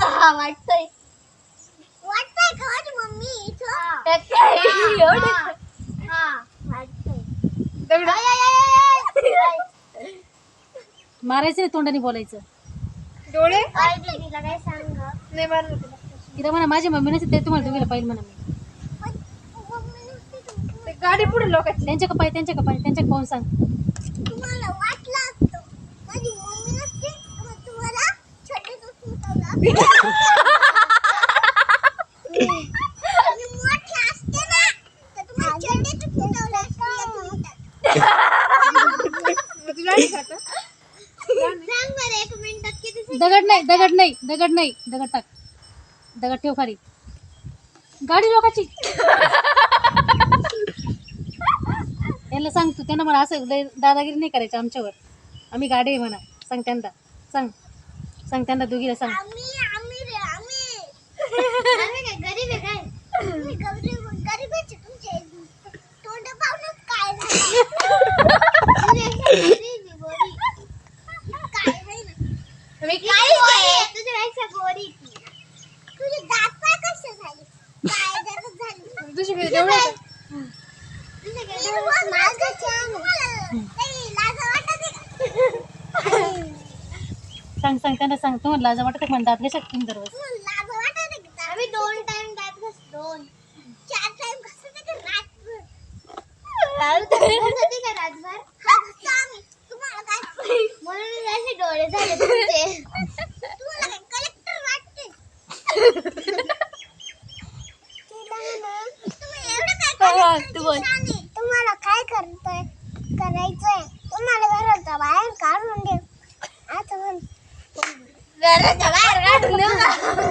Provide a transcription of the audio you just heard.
हा वाटतंय वाटतंय का माझी मम्मी इथं एवढं हा. हा वाटतंय मारायचं नाही तोंडाने बोलायचं डोळे काय दीदीला काय सांग नाही मारलं तुला तिला म्हणा माझी मम्मी नसते ते तुम्हाला दोघीला पाहिजे म्हणा मी मम्मी नसते तुमची. ते गाडी पुढे लोकांची त्यांच्या का पाय त्यांच्या का पाय त्यांच्या का पाहून सांग तुम्हाला दगड नाही दगड नाही दगड नाही दगड टाक. दगड ठेव खाली. गाडी लोकाची यांना सांग तू त्यांना म्हणा असं दादागिरी नाही करायची आमच्यावर. आम्ही गाडी आहे म्हणा. सांग त्यांना. सांग. सांग त्यांना दोघीला सांग. तुझे दात पाय कसे झाले काय दात झाली तुझी किती डोळे आहेत? तुझे काय डोळे? माझं छान आहे. काही लाज वाटते का? सांग सांग त्यांना सांग. तुम्हाला लाजा वाटत म्हणतात कशा तुम्ही दररोज. तुम्हाला लाज वाटते का? आम्ही दोन टाइम दात घासतो. दोन चार टाइम घासते रातभर रातभर? हा तुम्हाला काय म्हणून असे डोळे झाले तुमचे. तुम्हाला काय कलेक्टर वाटते? तुम्ही एवढं काय हा, तू आहे? तुम्हाला काय करतोय? करायचंय Correcto, verga.